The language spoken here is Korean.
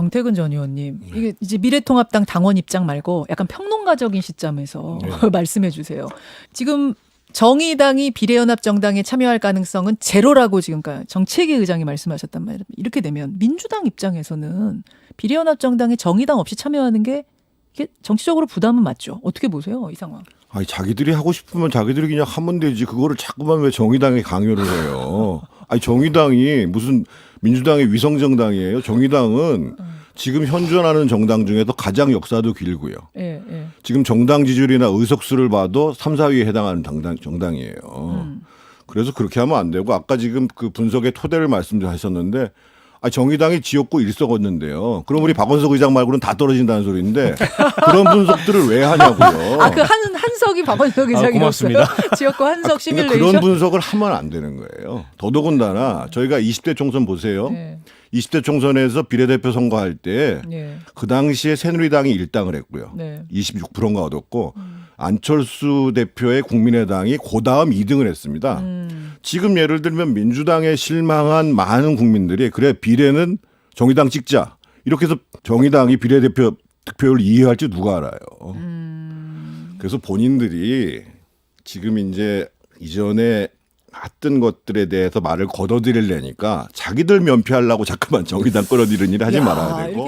정태근 전 의원님 이게 이제 미래통합당 당원 입장 말고 약간 평론가적인 시점에서 말씀해 주세요. 지금 정의당이 비례연합 정당에 참여할 가능성은 제로라고 지금까지 정책위 의장이 말씀하셨단 말이에요. 이렇게 되면 민주당 입장에서는 비례연합 정당에 정의당 없이 참여하는 게 이게 정치적으로 부담은 맞죠. 어떻게 보세요 이 상황? 아니 자기들이 하고 싶으면 자기들이 그냥 하면 되지 그거를 자꾸만 왜 정의당에 강요를 해요? 아니 정의당이 무슨 민주당의 위성 정당이에요? 정의당은 지금 현존하는 정당 중에서 가장 역사도 길고요. 예, 예. 지금 정당 지지율이나 의석수를 봐도 3, 4위에 해당하는 당당, 정당이에요. 음. 그래서 그렇게 하면 안 되고 아까 지금 그 분석의 토대를 말씀하셨는데 아 정의당이 지역구 일석었는데요. 그럼 우리 박원석 의장 말고는 다 떨어진다는 소리인데 그런 분석들을 왜 하냐고요. 아 그 한 한석이 박원석 의장이었어요. 고맙습니다. 지역구 한석 아, 시뮬레이션. 그런 분석을 하면 안 되는 거예요. 더더군다나 저희가 20대 총선 보세요. 네. 20대 총선에서 비례대표 선거할 때그 예. 당시에 새누리당이 일당을 했고요. 네. 26%인가 얻었고 안철수 대표의 국민의당이 고다음 2등을 했습니다. 음. 지금 예를 들면 민주당에 실망한 많은 국민들이 그래 비례는 정의당 찍자 이렇게 해서 정의당이 비례대표 득표율 이해할지 누가 알아요. 음. 그래서 본인들이 지금 이제 이전에 했던 것들에 대해서 말을 걷어들이려니까 자기들 면피하려고 자꾸만 정의당 끌어들이는 일 하지 야, 말아야 되고.